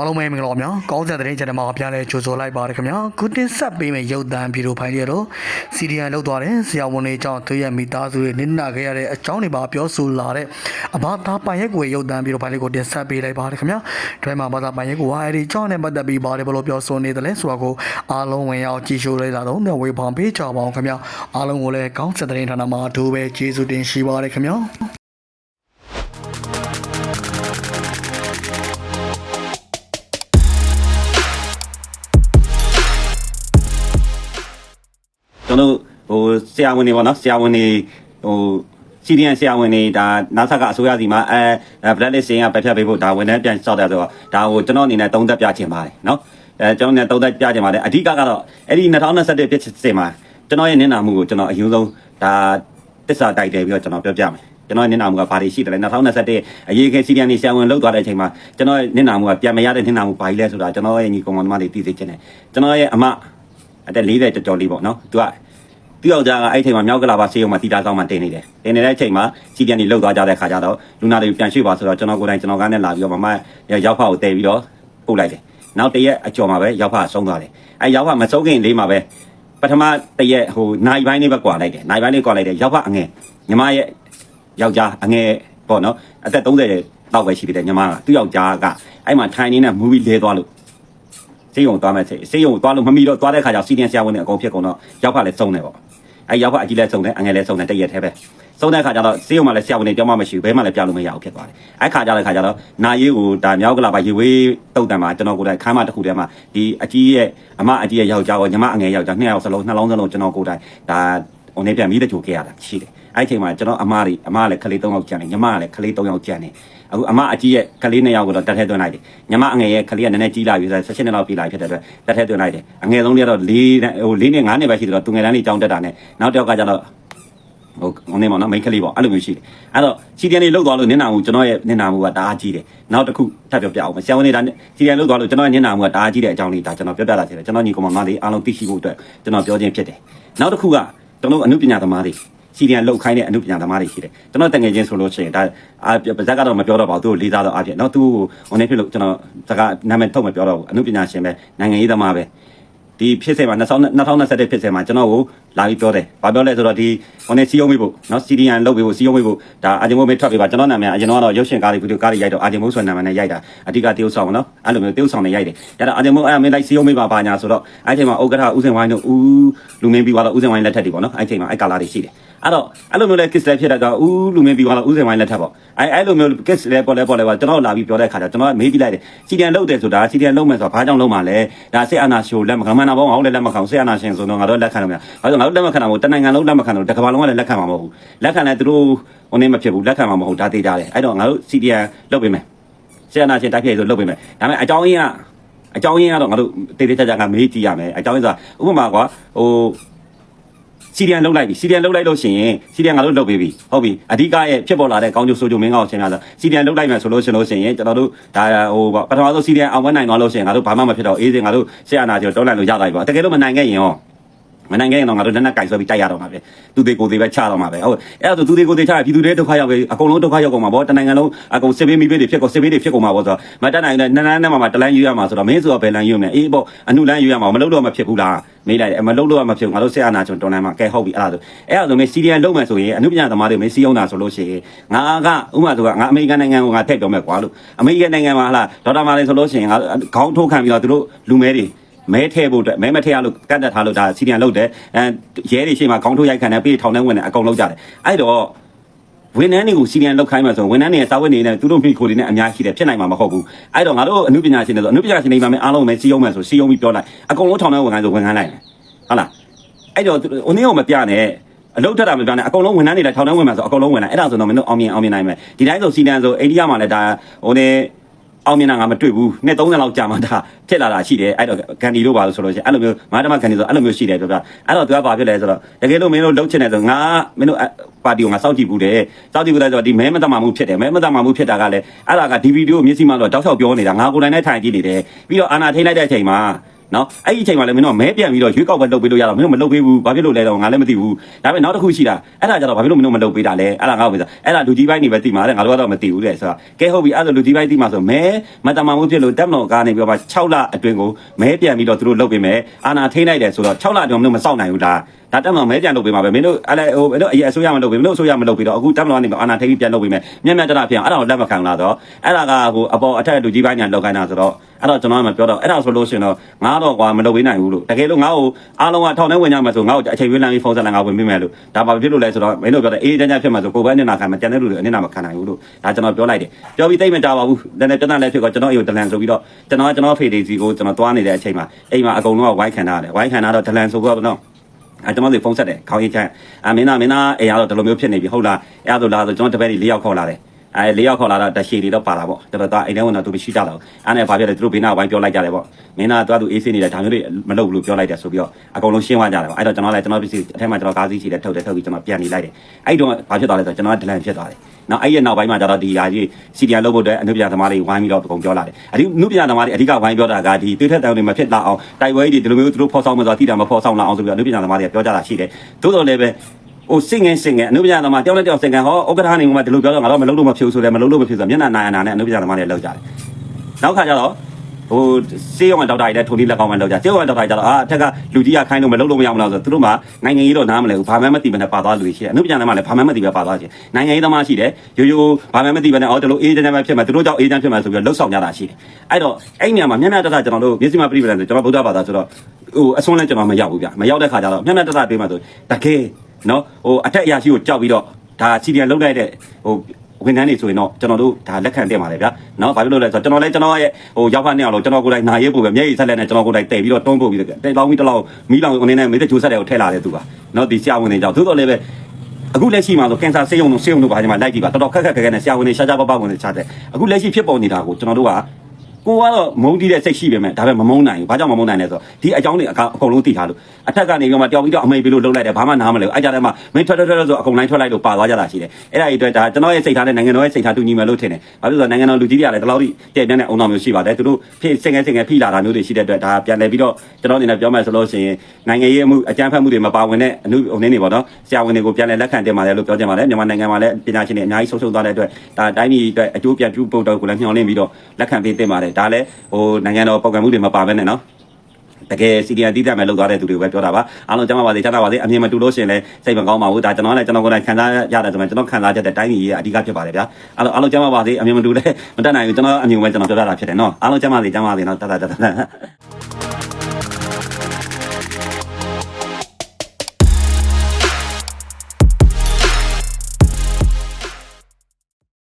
အားလုံးပဲမင်္ဂလာပါများကောင်းတဲ့တဲ့ကျွန်တော်မှာပြန်လဲကြိုဆိုလိုက်ပါတယ်ခင်ဗျာခုတင်ဆက်ပေးမယ့်ရုပ်သံဗီဒီယိုဖိုင်လေးတော့စီဒီအန်လောက်သွားတဲ့ဆရာဝန်တွေအကြောင်းသူရဲ့မိသားစုတွေနစ်နာခဲ့ရတဲ့အကြောင်းတွေပါပြောဆိုလာတဲ့အဘာသာပိုင်ရက်ကိုရုပ်သံဗီဒီယိုဖိုင်လေးကိုတင်ဆက်ပေးလိုက်ပါတယ်ခင်ဗျာဒီမှာဘာသာပိုင်ရက်ကိုဟာအဲဒီအကြောင်းနဲ့ပတ်သက်ပြီးပါတယ်ဘယ်လိုပြောဆိုနေတယ်လဲဆိုတော့ကိုအားလုံးဝင်ရောက်ကြည့်ရှုလိုက်တာတော့မျှဝေဖောင်ပေးကြပါအောင်ခင်ဗျာအားလုံးကိုလည်းကောင်းတဲ့တဲ့ဌာနမှာအထူးပဲကျေးဇူးတင်ရှိပါတယ်ခင်ဗျာ တော်တို့ဟိုဆရာဝန်တွေပေါ့နော်ဆရာဝန်တွေဟိုစီဒီအန်ဆရာဝန်တွေဒါနာဆာကအစိုးရစီမှာအဲဘလက်လစ်စင်ကပတ်ဖြတ်ပေးဖို့ဒါဝန်ထမ်းပြန်စောက်တယ်ဆိုတော့ဒါဟိုကျွန်တော်အနေနဲ့သုံးသက်ပြချင်ပါတယ်နော်အဲကျွန်တော်နဲ့သုံးသက်ပြချင်ပါတယ်အဓိကကတော့အဲ့ဒီ2021ပြည့်စင်မှာကျွန်တော်ရဲ့နင့်နာမှုကိုကျွန်တော်အရင်ဆုံးဒါတစ္ဆာတိုက်တယ်ပြီးတော့ကျွန်တော်ပြောပြမယ်ကျွန်တော်ရဲ့နင့်နာမှုကဘာတွေရှိတယ်လဲ2021အရေးခဲစီဒီအန်နေဆရာဝန်လောက်သွားတဲ့အချိန်မှာကျွန်တော်ရဲ့နင့်နာမှုကပြန်မရတဲ့နင့်နာမှုဘာကြီးလဲဆိုတာကျွန်တော်ရဲ့ညီကောင်မတွေသိသိချင်းတယ်ကျွန်တော်ရဲ့အမအသက်40ကျော်ကျော်လေးပေါ့နော်သူက သူ့ယောက်ျားကအဲ့ဒီအချိန်မှာမြောက်ကလာပါဆေးရုံမှာတီတာဆောင်မှာတင်နေတယ်တင်နေတဲ့အချိန်မှာစီပြန်ကြီးလှုပ်သွားကြတဲ့ခါကျတော့လူနာတွေပြန်ရွှေ့ပါဆိုတော့ကျွန်တော်ကိုယ်တိုင်ကျွန်တော်ကနဲ့လာပြီးတော့မမရောက်ဖကိုတည်ပြီးတော့ပုတ်လိုက်တယ်နောက်တရက်အကျော်မှာပဲရောက်ဖဆုံးသွားတယ်အဲ့ရောက်ဖမဆုံးခင်လေးမှာပဲပထမတရက်ဟိုနိုင်ပိုင်းလေးပဲကွာလိုက်တယ်နိုင်ပိုင်းလေးကွာလိုက်တယ်ရောက်ဖအငယ်ညီမရဲ့ယောက်ျားအငယ်ပေါ့နော်အသက်30တောက်ပဲရှိသေးတယ်ညီမကသူ့ယောက်ျားကအဲ့မှာထိုင်နေတဲ့ movie လဲသွားလို့စေးရုံသွားမယ်စေးစေးရုံသွားလို့မမီတော့သွားတဲ့ခါကျစီဒီအန်ဆရာဝန်တွေအကုန်ဖြစ်ကုန်တော့ရောက်ဖလည်းစုံတယ်ပေါ့ အဲရောက်ဖအကြီးလည်းစုံတယ်အငယ်လည်းစုံတယ်တရက်သေးပဲစုံတဲ့ခါကျတော့စေးရုံမှာလည်းဆရာဝန်တွေပြောမှမရှိဘူးဘဲမှလည်းပြလို့မရအောင်ဖြစ်သွားတယ်အဲခါကျတဲ့ခါကျတော့နာရေးကိုဒါမြောက်ကလာပါရေဝေးတုတ်တန်မှာကျွန်တော်ကိုယ်တိုင်ခမ်းမတစ်ခုတည်းမှာဒီအကြီးရဲ့အမအကြီးရဲ့ယောက်ျားကိုညီမအငယ်ယောက်ျားနှစ်ယောက်စလုံးနှလုံးစလုံးကျွန်တော်ကိုယ်တိုင်ဒါဟိုနေပြန်ပြီးတကြိုခဲ့ရတာရှိတယ် အဲ့ဒီအချိန်မှာကျွန်တော်အမတွေအမကလည်းခလေး၃ယောက်ကျန်တယ်ညီမကလည်းခလေး၃ယောက်ကျန်တယ်အခုအမအကြီးရဲ့ခလေး၂ယောက်ကိုတော့တက်ထဲသွင်းလိုက်တယ်ညီမအငယ်ရဲ့ခလေးကနည်းနည်းကြီးလာပြီဆိုတော့16နှစ်လောက်ပြည်လာဖြစ်တဲ့အတွက်တက်ထဲသွင်းလိုက်တယ်အငယ်ဆုံးလေးကတော့၄ဟို၄နှစ်၅နှစ်ပဲရှိတယ်တော့သူငယ်တန်းလေးကြောင်းတက်တာနဲ့နောက်တစ်ယောက်ကကျတော့ဟိုဟိုနေမနော်မိန်းကလေးပေါ့အဲ့လိုမျိုးရှိတယ်အဲ့တော့စီဒီအန်လေးလုတ်သွားလို့နင်းနာမှုကျွန်တော်ရဲ့နင်းနာမှုကတအားကြီးတယ်နောက်တစ်ခုထပ်ပြောပြအောင်ဆရာဝန်နေတာစီဒီအန်လုတ်သွားလို့ကျွန်တော်ရဲ့နင်းနာမှုကတအားကြီးတဲ့အကြောင်းလေးဒါကျွန်တော်ပြောပြလာချင်တယ်ကျွန်တော်ညီကောင်မလေးအားလုံးသိရှိဖို့အတွက်ကျွန်တော်ပြောခြင်းဖြစ်တယ်နောက်တစ်ခုကကျွန်တော်အမှုပညာသမားတွေ စီဒီအန်လုတ်ခိုင်းတဲ့အမှုပညာသမားတွေရှိတယ်ကျွန်တော်တငယ်ချင်းဆိုလို့ရှိရင်ဒါအာပါဇက်ကတော့မပြောတော့ပါဘူးသူ့ကိုလေးစားတော့အဖြစ်နော်သူ့ကိုဟိုနေဖြစ်လို့ကျွန်တော်စကားနာမည်ထုတ်မပြောတော့ဘူးအမှုပညာရှင်ပဲနိုင်ငံရေးသမားပဲဒီဖြစ်စေမှာ2021ဖြစ်စေမှာကျွန်တော်ကိုလာပြီးပြောတယ်။ဘာပြောလဲဆိုတော့ဒီဟိုနေ့စီယုံမိဖို့နော်စီဒီယန်လုပ်ပြီးဖို့စီယုံမိဖို့ဒါအာဂျင်မိုးမေးထွက်ပြီးပါကျွန်တော်နာမည်အရင်တော့ရုပ်ရှင်ကားတွေဗီဒီယိုကားတွေရိုက်တော့အာဂျင်မိုးဆိုတဲ့နာမည်နဲ့ရိုက်တာအဓိကတရုပ်ဆောင်နော်အဲ့လိုမျိုးတရုပ်ဆောင်နဲ့ရိုက်တယ်။ဒါတော့အာဂျင်မိုးအဲ့မင်းလိုက်စီယုံမိပါပါညာဆိုတော့အဲ့ချိန်မှာဥက္ကဋ္ဌဦးစင်ဝိုင်းတို့ဦးလူမင်းပြီးသွားတော့ဦးစင်ဝိုင်းလက်ထက်တွေပေါ့နော်အဲ့ချိန်မှာအဲ့ကာလာတွေရှိတယ်။ အဲ့တော့အဲ့လိုမျိုးလဲ kiss လဲဖြစ်တဲ့တော့ဦးလူမင်းပြီးသွားတော့ဦးစင်ဝိုင်းလက်ထက်ပေါ့။အဲ့အဲ့လိုမျိုး kiss လဲပေါ်လဲပေါ်လဲပါကျွန်တော်လာပြီးပြောတဲ့ခါကျကျွန်တော်မေးကြည့်လိုက်တယ်စီဒီယန်လုပ်တယ်ဆိုတာစီဒီယန်လုပ်မယ်ဆိုတာဘာကြောင့်လုပ်မှာလဲဒါစစ်အာဏာရှင်လက်မခံမနာဘောငါတို့လည်းလက်မခံစစ်အာဏာရှင်ဆိုတော့ငါတို့လက်ခံလို့မရဘာလို့ငါတို့လက်မခံတာမဟုတ်တနိုင်ငံလုံးလက်မခံလို့တကဘာလုံးကလည်းလက်ခံမှာမဟုတ်ဘူးလက်ခံလဲသူတို့ဟိုနေမဖြစ်ဘူးလက်ခံမှာမဟုတ်ဒါသေးကြတယ်အဲ့တော့ငါတို့စီဒီယန်လုပ်ပေးမယ်စစ်အာဏာရှင်တိုက်ခိုက်ဆိုလုပ်ပေးမယ်ဒါပေမဲ့အကြောင်းရင်းကအကြောင်းရင်းကတော့ငါတို့တေးသေးချာချာကမေးကြည့်ရမယ်အကြောင်းရင်းဆိုတာဥပမာကွာဟို စီရီယန်လုတ်လိုက်ပြီစီရီယန်လုတ်လိုက်လို့ရှိရင်စီရီယန်ငါတို့လုတ်ပေးပြီဟုတ်ပြီအဓိကရဲ့ဖြစ်ပေါ်လာတဲ့ကောင်းကျိုးဆိုးကျိုးမင်းကောင်းရှင်းပြဆိုစီရီယန်လုတ်လိုက်မယ်ဆိုလို့ရှင်လို့ရှိရင်ကျွန်တော်တို့ဒါဟိုပထမဆုံးစီရီယန်အောင်ဝဲနိုင်သွားလို့ရှိရင်ငါတို့ဘာမှမဖြစ်တော့အေးစင်ငါတို့ရှေ့အနာကျော်တောင်းလိုက်လို့ရသွားပြီပေါ့တကယ်လို့မနိုင်ခဲ့ရင်ရော မနိုင်ခဲ့ရင်တော့ငါတို့လက်နက်ကင်ဆွဲပြီးတိုက်ရတော့မှာပဲသူတွေကိုယ်သေးပဲချတော့မှာပဲဟုတ်အဲ့ဒါဆိုသူတွေကိုယ်သေးချရပြည်သူတွေဒုက္ခရောက်ပဲအကုန်လုံးဒုက္ခရောက်ကုန်မှာပေါ့တနိုင်ငံလုံးအကုန်စစ်ပေးမိပေးတွေဖြစ်ကုန်စစ်ပေးတွေဖြစ်ကုန်မှာပေါ့ဆိုတော့မတက်နိုင်တဲ့နန်းနန်းနဲ့မှမှတလန်းယူရမှာဆိုတော့မင်းဆိုတော့ဘယ်လန်းယူမလဲအေးပေါ့အနုလန်းယူရမှာမလုပ်တော့မဖြစ်ဘူးလားမေးလိုက်တယ်မလုပ်တော့မဖြစ်ဘူးငါတို့ဆက်အာနာကျွန်တော်တော်နိုင်မှာကဲဟုတ်ပြီအဲ့ဒါဆိုအဲ့ဒါဆိုမင်းစီရီယန်လုံးမယ်ဆိုရင်အနုပညာသမားတွေမင်းစီးအောင်တာဆိုလို့ရှိရင်ငါကဥမာဆိုကငါအမေရိကန်နိုင်ငံကိုငါထည့်ပြောမယ်ကွာလို့အမေရိကန်နိုင်ငံမှာဟလာဒေါက်တာမာလင်ဆိုလို့ရှိရင်ငါခေါင်းထိုးခံပြီးတော့သူတို့လူမဲတွေ မဲထဲဖို့အတွက်မဲမထဲရလို့ကတ်တက်ထားလို့ဒါစီရီယန်လုပ်တယ်အဲရဲတွေရှေ့မှာခေါင်းထိုးရိုက်ခံတယ်ပြီးထောင်ထဲဝင်တယ်အကုန်လုပ်ကြတယ်အဲ့တော့ဝန်ထမ်းတွေကိုစီရီယန်လောက်ခိုင်းမှဆိုဝန်ထမ်းတွေရဲ့စာဝတ်နေနဲ့သူတို့မိခိုတွေနဲ့အများကြီးတယ်ဖြစ်နိုင်မှာမဟုတ်ဘူးအဲ့တော့ငါတို့အမှုပညာရှင်တွေဆိုအမှုပညာရှင်တွေမှာမင်းအားလုံးပဲစီးအောင်မယ်ဆိုစီးအောင်ပြီးပြောလိုက်အကုန်လုံးထောင်ထဲဝင်ခိုင်းဆိုဝင်ခိုင်းလိုက်တယ်ဟုတ်လားအဲ့တော့ဟိုနေ့ကမပြနဲ့အလုပ်ထက်တာမပြနဲ့အကုန်လုံးဝန်ထမ်းတွေလည်းထောင်ထဲဝင်မှာဆိုအကုန်လုံးဝင်လာအဲ့ဒါဆိုတော့မင်းတို့အောင်မြင်အောင်မြင်နိုင်မယ်ဒီတိုင်းဆိုစီတန်ဆိုအိန္ဒိယမှာလည်းဒါဟိုနေ့ အောင်မြင်တာငါမတွေ့ဘူးနှစ်30လောက်ကြာမှဒါဖြစ်လာတာရှိတယ်အဲ့တော့ကန်ဒီတို့ပါလို့ဆိုလို့ရှိရင်အဲ့လိုမျိုးမာတမကန်ဒီဆိုအဲ့လိုမျိုးရှိတယ်ပြောပြအဲ့တော့သူကဘာဖြစ်လဲဆိုတော့တကယ်လို့မင်းတို့လှုပ်ချင်တယ်ဆိုငါမင်းတို့ပါတီကိုငါစောင့်ကြည့်ဘူးတယ်စောင့်ကြည့်ဘူးလဲဆိုတော့ဒီမဲမတမာမှုဖြစ်တယ်မဲမတမာမှုဖြစ်တာကလည်းအဲ့ဒါကဒီဗီဒီယိုမျက်စိမှတော့တောက်လျှောက်ပြောနေတာငါကိုယ်တိုင်နဲ့ထိုင်ကြည့်နေတယ်ပြီးတော့အာနာထိလိုက်တဲ့အချိန်မှာ နော်အဲ့ဒီအချိန်မှာလည်းမင်းတို့မဲပြန်ပြီးတော့ရွေးကောက်ပွဲလုပ်ပေးလို့ရတော့မင်းတို့မလုပ်ပေးဘူးဘာဖြစ်လို့လဲတော့ငါလည်းမသိဘူးဒါပေမဲ့နောက်တစ်ခုရှိတာအဲ့ဒါကြတော့ဘာဖြစ်လို့မင်းတို့မလုပ်ပေးတာလဲအဲ့ဒါငါ့ကိုပြောအဲ့ဒါလူကြီးပိုင်းနေပဲသိမှာတဲ့ငါတို့ကတော့မသိဘူးတဲ့ဆိုတော့ကဲဟုတ်ပြီအဲ့ဒါလူကြီးပိုင်းသိမှာဆိုမဲမတမမှုဖြစ်လို့တက်မတော်ကားနေပြီးတော့6လအတွင်းကိုမဲပြန်ပြီးတော့သူတို့လုပ်ပေးမယ်အာနာထိနိုင်တယ်ဆိုတော့6လအတွင်းမင်းတို့မစောင့်နိုင်ဘူးလားဒါတက်မတော်မဲပြန်လုပ်ပေးမှာပဲမင်းတို့အဲ့လေဟိုမင်းတို့အရင်အစိုးရမလုပ်ပေးမင်းတို့အစိုးရမလုပ်ပေးတော့အခုတက်မတော်ကနေအာနာထိပြီးပြန်လုပ်ပေးမယ်မြတ်မြတ်တရပြန်အဲ့ဒါကိုလက်မခံလာတော့အဲ့ဒါကဟိုအပေါ်အထက်လူကြီးပိုင်းညာလောက်ခိုင်းတာဆိုတော့အဲ့တော့ကျွန်တော်ကမပြောတော့အဲ့ဒါဆိုလို့ရှိရင်တော့ငါတော့ကွာမလုပ်ပေးနိုင်ဘူးလို့တကယ်လို့ငါ့ကိုအားလုံးကထောင်ထဲဝင်ကြမှာဆိုငါ့ကိုအချိန်ဝေးလမ်းပြီးဖုန်းဆက်လာငါဝင်ပေးမယ်လို့ဒါပါဖြစ်လို့လဲဆိုတော့မင်းတို့ပြောတဲ့အေးတန်းတန်းဖြစ်မှာဆိုကိုယ်ပဲအနေနာခံမှာတန်တဲ့လူတွေအနေနာမခံနိုင်ဘူးလို့ဒါကျွန်တော်ပြောလိုက်တယ်ပြောပြီးသိမ့်မကြပါဘူးတနေ့ပြဿနာလည်းဖြစ်တော့ကျွန်တော်အိမ်ကိုဒလန်ဆိုပြီးတော့ကျွန်တော်ကကျွန်တော်ဖေးဒေစီကိုကျွန်တော်သွားနေတဲ့အချိန်မှာအိမ်မှာအကုန်လုံးကဝိုင်းခံထားတယ်ဝိုင်းခံထားတော့ဒလန်ဆိုတော့နော် အဲကျွန်တော်တို့ဖုန်းဆက်တယ်ခေါင်းရင်းချမ်းအမင်းသားမင်းသားအိမ်ကတော့ဒီလိုမျိုးဖြစ်နေပြီဟုတ်လားအဲ့ဒါဆိုလားဆိုကျွန်တော်တပည့်ကြီး၄ယောက်ခေါ်လာတယ် အဲလေးယောက်ခေါ်လာတော့တရှိတွေတော့ပါတာပေါ့တော်တော်အိမ်ထဲဝင်တော့သူမရှိကြတော့အဲ့နဲ့ဘာဖြစ်လဲသူတို့ဘေးနာဝိုင်းပြောလိုက်ကြတယ်ပေါ့မင်းသားသူကသူအေးဆေးနေတယ်ဒါမျိုးတွေမလုပ်ဘူးလို့ပြောလိုက်တယ်ဆိုပြီးတော့အကုန်လုံးရှင်းသွားကြတယ်ပေါ့အဲ့တော့ကျွန်တော်လည်းကျွန်တော်ပစ္စည်းအထက်မှာကျွန်တော်ကားစီးရှိတယ်ထုတ်တယ်ထုတ်ပြီးကျွန်တော်ပြန်နေလိုက်တယ်အဲ့တော့ဘာဖြစ်သွားလဲဆိုတော့ကျွန်တော်ကဒလန်ဖြစ်သွားတယ်နောက်အဲ့ရဲ့နောက်ပိုင်းမှာကျတော့ဒီဟာကြီးစီဒီယန်လုပ်ဖို့အတွက်အနုပညာသမားတွေဝိုင်းပြီးတော့အကုန်ပြောလာတယ်အဒီအနုပညာသမားတွေအဓိကဝိုင်းပြောတာကဒီတွေးထက်တောင်တွေမဖြစ်လာအောင်တိုက်ပွဲကြီးတွေဒီလိုမျိုးသူတို့ဖော်ဆောင်မသွားတိတာမဖော်ဆောင်လာအောင်ဆိုပြီးတော့အနုပညာသမားတွေကပြောကြတာရှိတယ်သို့တော်လည်းပဲ ဟိုစင်ငယ်စင်ငယ်အနုပညာသမားတယောက်နဲ့တယောက်စင်ငယ်ဟောဥက္ကဋ္ဌနေမှာဒီလိုပြောတော့ငါတော့မလုပ်လို့မဖြစ်ဘူးဆိုလည်းမလုပ်လို့မဖြစ်ဆိုတော့မျက်နှာနာရနာနဲ့အနုပညာသမားတွေလောက်ကြတယ်နောက်ခါကျတော့ဟိုစေးရောင်ဒေါက်တာကြီးလည်းထုံလေးလက်ကောင်းမှလောက်ကြစေးရောင်ဒေါက်တာကြီးကျတော့အာအထက်ကလူကြီးကခိုင်းလို့မလုပ်လို့မရဘူးလားဆိုတော့သူတို့မှနိုင်ငံရေးတော့နားမလဲဘူးဘာမှမသိဘဲနဲ့ပါသွားလူတွေရှိတယ်အနုပညာသမားလည်းဘာမှမသိပဲပါသွားခြင်းနိုင်ငံရေးသမားရှိတယ်ရိုးရိုးဘာမှမသိဘဲနဲ့အော်ဒီလိုအေးချမ်းချမ်းပဲဖြစ်မှာသူတို့ကြောင့်အေးချမ်းဖြစ်မှာဆိုပြီးတော့လှုပ်ဆောင်ကြတာရှိတယ်အဲ့တော့အဲ့နေရာမှာမျက်နှာတတကျွန်တော်တို့မျက်စိမပြိပလန်ဆိုကျွန်တော်ဗုဒ္ဓဘာသာဆိုတော့ဟိုအစွန်းလဲကျွန်တော်မရောက်ဘူးဗျမရောက်တဲ့ခါကျတော့မျက်နှာတတတွေးမှဆိုတကယ် နော်ဟိုအထက်အရာရှိကိုကြောက်ပြီးတော့ဒါစီဒီယန်လုံးလိုက်တဲ့ဟိုဝန်ထမ်းတွေဆိုရင်တော့ကျွန်တော်တို့ဒါလက်ခံတင်ပါတယ်ဗျာ။နော်ဘာဖြစ်လို့လဲဆိုတော့ကျွန်တော်လည်းကျွန်တော်ရဲ့ဟိုရောက်ဖတ်နေအောင်လို့ကျွန်တော်ကိုယ်တိုင်နာရဲပို့ပဲမျက်ရည်ဆက်လက်နဲ့ကျွန်တော်ကိုယ်တိုင်တည်ပြီးတော့တွန်းပို့ပြီးတော့တဲလောင်းပြီးတလောင်းမီးလောင်အနေနဲ့မေးတဲ့ဂျိုးဆက်တွေကိုထည့်လာတဲ့သူပါ။နော်ဒီဆရာဝန်တွေကြောင့်သို့တော်လည်းပဲအခုလက်ရှိမှာဆိုကင်ဆာဆေးရုံတို့ဆေးရုံတို့ဘာဒီမှာလိုက်ကြည့်ပါတော်တော်ခက်ခက်ခဲခဲနဲ့ဆရာဝန်တွေရှားရှားပပဝင်နေချတဲ့အခုလက်ရှိဖြစ်ပေါ်နေတာကိုကျွန်တော်တို့က ကိုကတော့မုန်းတီးတဲ့စိတ်ရှိပေမဲ့ဒါပဲမမုန်းနိုင်ဘူး။ဘာကြောင့်မမုန်းနိုင်လဲဆိုတော့ဒီအကြောင်းတွေအကုန်လုံးသိထားလို့အထက်ကနေပြီးမှတယောက်ပြီးတော့အမိန်ပေးလို့လှုပ်လိုက်တယ်ဘာမှနားမလဲဘူး။အဲ့ကြတဲ့မှာမင်းထွက်ထွက်ထွက်ဆိုအကုန်လိုင်းထွက်လိုက်လို့ပါသွားကြတာရှိတယ်။အဲ့ဒါကြီးအတွက်ဒါကျွန်တော်ရဲ့စိတ်ထားနဲ့နိုင်ငံတော်ရဲ့စိတ်ထားတူညီမယ်လို့ထင်တယ်။ဘာလို့လဲဆိုတော့နိုင်ငံတော်လူကြီးတွေကလည်းဒီလောက်ထိတည့်ပြန့်တဲ့အုံတော်မျိုးရှိပါတယ်။သူတို့ဖြစ်စင်ငယ်စင်ငယ်ဖိလာတာမျိုးတွေရှိတဲ့အတွက်ဒါပြန်လည်ပြီးတော့ကျွန်တော်အနေနဲ့ပြောမယ်ဆိုလို့ရှိရင်နိုင်ငံရေးအမှုအကြမ်းဖက်မှုတွေမပါဝင်တဲ့အမှုအုံနေနေပေါ့နော်။ဆရာဝန်တွေကိုပြန်လည်လက်ခံတင်ပါတယ်လို့ပြောကြပါတယ်။မြန်မာနိုင်ငံမှာလည်းပညာရှင်တွေအများကြီးဆုံးရှုံးသွားတဲ့အတွက်ဒါတိုင်းပြည်အတွက်အကျိုးပြန်ပြုဖို့တော့ကိုလည်းမျှော်လင့်ပြီးတော့လက်ခံပေးတင်ပါတယ်။ဒါလည်းဟိုနိုင်ငံတော်ပုံကံမှုတွေမပါဘဲနဲ့နော်တကယ်စီဒီအန်တီးတတ်မဲ့လောက်သွားတဲ့သူတွေပဲပြောတာပါအားလုံးကျမ်းပါပါစေချမ်းသာပါစေအမြင်မတူလို့ရှိရင်လည်းစိတ်မကောင်းပါဘူးဒါကျွန်တော်လည်းကျွန်တော်ကိုယ်တိုင်ခံစားရတယ်ဆိုမှကျွန်တော်ခံစားချက်တဲ့တိုင်းပြည်ရဲ့အဓိကဖြစ်ပါတယ်ဗျာအားလုံးအားလုံးကျမ်းပါပါစေအမြင်မတူလည်းမတတ်နိုင်ဘူးကျွန်တော်အမြင်ပဲကျွန်တော်ပြောရတာဖြစ်တယ်နော်အားလုံးကျမ်းပါစေကျမ်းပါစေနော်တတ်တတ်တတ်